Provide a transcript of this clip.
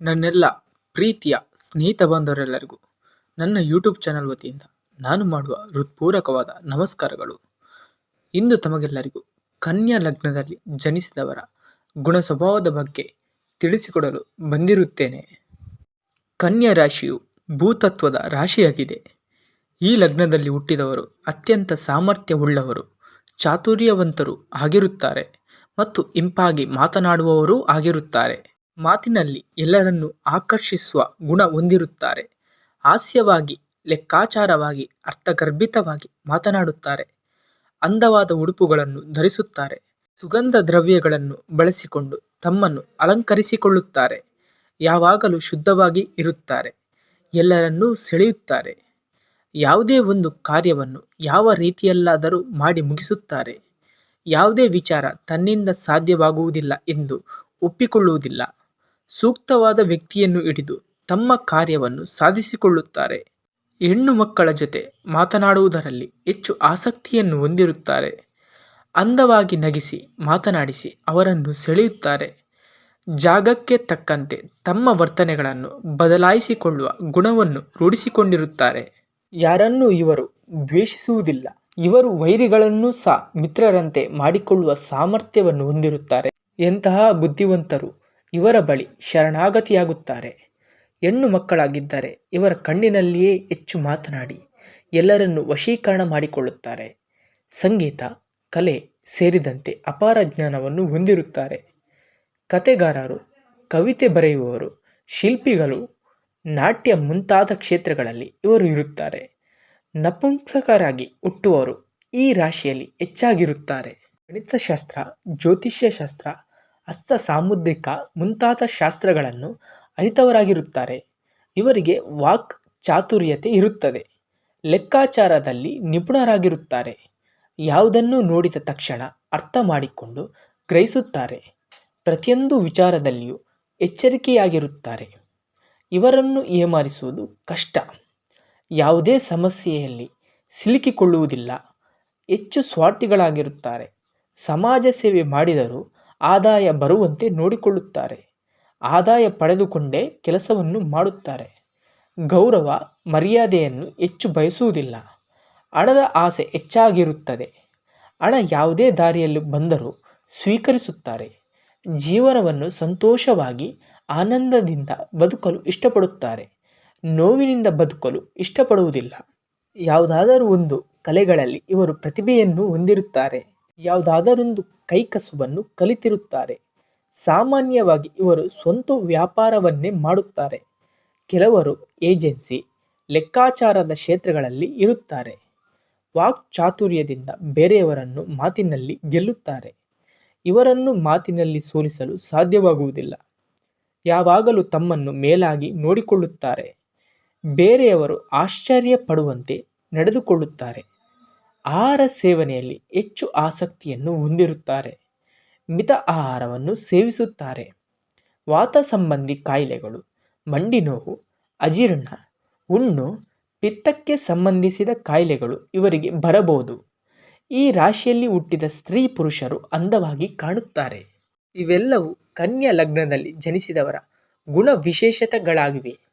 ನನ್ನೆಲ್ಲ ಪ್ರೀತಿಯ ಸ್ನೇಹಿತ ಬಾಂಧವರೆಲ್ಲರಿಗೂ ನನ್ನ ಯೂಟ್ಯೂಬ್ ಚಾನಲ್ ವತಿಯಿಂದ ನಾನು ಮಾಡುವ ಹೃತ್ಪೂರ್ವಕವಾದ ನಮಸ್ಕಾರಗಳು. ಇಂದು ತಮಗೆಲ್ಲರಿಗೂ ಕನ್ಯಾ ಲಗ್ನದಲ್ಲಿ ಜನಿಸಿದವರ ಗುಣ ಸ್ವಭಾವದ ಬಗ್ಗೆ ತಿಳಿಸಿಕೊಡಲು ಬಂದಿರುತ್ತೇನೆ. ಕನ್ಯಾ ರಾಶಿಯು ಭೂತತ್ವದ ರಾಶಿಯಾಗಿದೆ. ಈ ಲಗ್ನದಲ್ಲಿ ಹುಟ್ಟಿದವರು ಅತ್ಯಂತ ಸಾಮರ್ಥ್ಯವುಳ್ಳವರು, ಚಾತುರ್ಯವಂತರು ಆಗಿರುತ್ತಾರೆ ಮತ್ತು ಇಂಪಾಗಿ ಮಾತನಾಡುವವರೂ ಆಗಿರುತ್ತಾರೆ. ಮಾತಿನಲ್ಲಿ ಎಲ್ಲರನ್ನೂ ಆಕರ್ಷಿಸುವ ಗುಣ ಹೊಂದಿರುತ್ತಾರೆ. ಹಾಸ್ಯವಾಗಿ, ಲೆಕ್ಕಾಚಾರವಾಗಿ, ಅರ್ಥಗರ್ಭಿತವಾಗಿ ಮಾತನಾಡುತ್ತಾರೆ. ಅಂದವಾದ ಉಡುಪುಗಳನ್ನು ಧರಿಸುತ್ತಾರೆ. ಸುಗಂಧ ದ್ರವ್ಯಗಳನ್ನು ಬಳಸಿಕೊಂಡು ತಮ್ಮನ್ನು ಅಲಂಕರಿಸಿಕೊಳ್ಳುತ್ತಾರೆ. ಯಾವಾಗಲೂ ಶುದ್ಧವಾಗಿ ಇರುತ್ತಾರೆ. ಎಲ್ಲರನ್ನೂ ಸೆಳೆಯುತ್ತಾರೆ. ಯಾವುದೇ ಒಂದು ಕಾರ್ಯವನ್ನು ಯಾವ ರೀತಿಯಲ್ಲಾದರೂ ಮಾಡಿ ಮುಗಿಸುತ್ತಾರೆ. ಯಾವುದೇ ವಿಚಾರ ತನ್ನಿಂದ ಸಾಧ್ಯವಾಗುವುದಿಲ್ಲ ಎಂದು ಒಪ್ಪಿಕೊಳ್ಳುವುದಿಲ್ಲ. ಸೂಕ್ತವಾದ ವ್ಯಕ್ತಿಯನ್ನು ಹಿಡಿದು ತಮ್ಮ ಕಾರ್ಯವನ್ನು ಸಾಧಿಸಿಕೊಳ್ಳುತ್ತಾರೆ. ಹೆಣ್ಣು ಮಕ್ಕಳ ಜೊತೆ ಮಾತನಾಡುವುದರಲ್ಲಿ ಹೆಚ್ಚು ಆಸಕ್ತಿಯನ್ನು ಹೊಂದಿರುತ್ತಾರೆ. ಅಂದವಾಗಿ ನಗಿಸಿ ಮಾತನಾಡಿಸಿ ಅವರನ್ನು ಸೆಳೆಯುತ್ತಾರೆ. ಜಾಗಕ್ಕೆ ತಕ್ಕಂತೆ ತಮ್ಮ ವರ್ತನೆಗಳನ್ನು ಬದಲಾಯಿಸಿಕೊಳ್ಳುವ ಗುಣವನ್ನು ರೂಢಿಸಿಕೊಂಡಿರುತ್ತಾರೆ. ಯಾರನ್ನೂ ಇವರು ದ್ವೇಷಿಸುವುದಿಲ್ಲ. ಇವರು ವೈರಿಗಳನ್ನು ಸಹ ಮಿತ್ರರಂತೆ ಮಾಡಿಕೊಳ್ಳುವ ಸಾಮರ್ಥ್ಯವನ್ನು ಹೊಂದಿರುತ್ತಾರೆ. ಎಂತಹ ಬುದ್ಧಿವಂತರು ಇವರ ಬಳಿ ಶರಣಾಗತಿಯಾಗುತ್ತಾರೆ. ಹೆಣ್ಣು ಮಕ್ಕಳಾಗಿದ್ದರೆ ಇವರ ಕಣ್ಣಿನಲ್ಲಿಯೇ ಹೆಚ್ಚು ಮಾತನಾಡಿ, ಎಲ್ಲರನ್ನು ವಶೀಕರಣ ಮಾಡಿಕೊಳ್ಳುತ್ತಾರೆ. ಸಂಗೀತ, ಕಲೆ ಸೇರಿದಂತೆ ಅಪಾರ ಜ್ಞಾನವನ್ನು ಹೊಂದಿರುತ್ತಾರೆ. ಕತೆಗಾರರು ಕವಿತೆ ಬರೆಯುವವರು, ಶಿಲ್ಪಿಗಳು, ನಾಟ್ಯ ಮುಂತಾದ ಕ್ಷೇತ್ರಗಳಲ್ಲಿ ಇವರು ಇರುತ್ತಾರೆ. ನಪುಂಸಕರಾಗಿ ಹುಟ್ಟುವವರು ಈ ರಾಶಿಯಲ್ಲಿ ಹೆಚ್ಚಾಗಿರುತ್ತಾರೆ. ಗಣಿತಶಾಸ್ತ್ರ, ಜ್ಯೋತಿಷ್ಯಶಾಸ್ತ್ರ ಹಸ್ತ ಸಾಮುದ್ರಿಕ ಮುಂತಾದ ಶಾಸ್ತ್ರಗಳನ್ನು ಅರಿತವರಾಗಿರುತ್ತಾರೆ. ಇವರಿಗೆ ವಾಕ್ ಚಾತುರ್ಯತೆ ಇರುತ್ತದೆ. ಲೆಕ್ಕಾಚಾರದಲ್ಲಿ ನಿಪುಣರಾಗಿರುತ್ತಾರೆ. ಯಾವುದನ್ನು ನೋಡಿದ ತಕ್ಷಣ ಅರ್ಥ ಮಾಡಿಕೊಂಡು ಗ್ರಹಿಸುತ್ತಾರೆ. ಪ್ರತಿಯೊಂದು ವಿಚಾರದಲ್ಲಿಯೂ ಎಚ್ಚರಿಕೆಯಾಗಿರುತ್ತಾರೆ. ಇವರನ್ನು ಏಮಾರಿಸುವುದು ಕಷ್ಟ. ಯಾವುದೇ ಸಮಸ್ಯೆಯಲ್ಲಿ ಸಿಲುಕಿಕೊಳ್ಳುವುದಿಲ್ಲ. ಹೆಚ್ಚು ಸ್ವಾರ್ಥಿಗಳಾಗಿರುತ್ತಾರೆ. ಸಮಾಜ ಸೇವೆ ಮಾಡಿದರೂ ಆದಾಯ ಬರುವಂತೆ ನೋಡಿಕೊಳ್ಳುತ್ತಾರೆ. ಆದಾಯ ಪಡೆದುಕೊಂಡೇ ಕೆಲಸವನ್ನು ಮಾಡುತ್ತಾರೆ. ಗೌರವ ಮರ್ಯಾದೆಯನ್ನು ಹೆಚ್ಚು ಬಯಸುವುದಿಲ್ಲ. ಹಣದ ಆಸೆ ಹೆಚ್ಚಾಗಿರುತ್ತದೆ. ಹಣ ಯಾವುದೇ ದಾರಿಯಲ್ಲಿ ಬಂದರೂ ಸ್ವೀಕರಿಸುತ್ತಾರೆ. ಜೀವನವನ್ನು ಸಂತೋಷವಾಗಿ, ಆನಂದದಿಂದ ಬದುಕಲು ಇಷ್ಟಪಡುತ್ತಾರೆ. ನೋವಿನಿಂದ ಬದುಕಲು ಇಷ್ಟಪಡುವುದಿಲ್ಲ. ಯಾವುದಾದರೂ ಒಂದು ಕಲೆಗಳಲ್ಲಿ ಇವರು ಪ್ರತಿಭೆಯನ್ನು ಹೊಂದಿರುತ್ತಾರೆ. ಯಾವುದಾದರೊಂದು ಕೈಕಸುಬನ್ನು ಕಲಿತಿರುತ್ತಾರೆ. ಸಾಮಾನ್ಯವಾಗಿ ಇವರು ಸ್ವಂತ ವ್ಯಾಪಾರವನ್ನೇ ಮಾಡುತ್ತಾರೆ. ಕೆಲವರು ಏಜೆನ್ಸಿ, ಲೆಕ್ಕಾಚಾರದ ಕ್ಷೇತ್ರಗಳಲ್ಲಿ ಇರುತ್ತಾರೆ. ವಾಕ್ ಚಾತುರ್ಯದಿಂದ ಬೇರೆಯವರನ್ನು ಮಾತಿನಲ್ಲಿ ಗೆಲ್ಲುತ್ತಾರೆ. ಇವರನ್ನು ಮಾತಿನಲ್ಲಿ ಸೋಲಿಸಲು ಸಾಧ್ಯವಾಗುವುದಿಲ್ಲ. ಯಾವಾಗಲೂ ತಮ್ಮನ್ನು ಮೇಲಾಗಿ ನೋಡಿಕೊಳ್ಳುತ್ತಾರೆ. ಬೇರೆಯವರು ಆಶ್ಚರ್ಯ ಪಡುವಂತೆ ನಡೆದುಕೊಳ್ಳುತ್ತಾರೆ. ಆಹಾರ ಸೇವನೆಯಲ್ಲಿ ಹೆಚ್ಚು ಆಸಕ್ತಿಯನ್ನು ಹೊಂದಿರುತ್ತಾರೆ. ಮಿತ ಆಹಾರವನ್ನು ಸೇವಿಸುತ್ತಾರೆ. ವಾತ ಸಂಬಂಧಿ ಕಾಯಿಲೆಗಳು, ಮಂಡಿ ನೋವು, ಅಜೀರ್ಣ ಹುಣ್ಣು ಪಿತ್ತಕ್ಕೆ ಸಂಬಂಧಿಸಿದ ಕಾಯಿಲೆಗಳು ಇವರಿಗೆ ಬರಬಹುದು. ಈ ರಾಶಿಯಲ್ಲಿ ಹುಟ್ಟಿದ ಸ್ತ್ರೀ ಪುರುಷರು ಅಂದವಾಗಿ ಕಾಣುತ್ತಾರೆ. ಇವೆಲ್ಲವೂ ಕನ್ಯಾ ಲಗ್ನದಲ್ಲಿ ಜನಿಸಿದವರ ಗುಣ ವಿಶೇಷತೆಗಳಾಗಿವೆ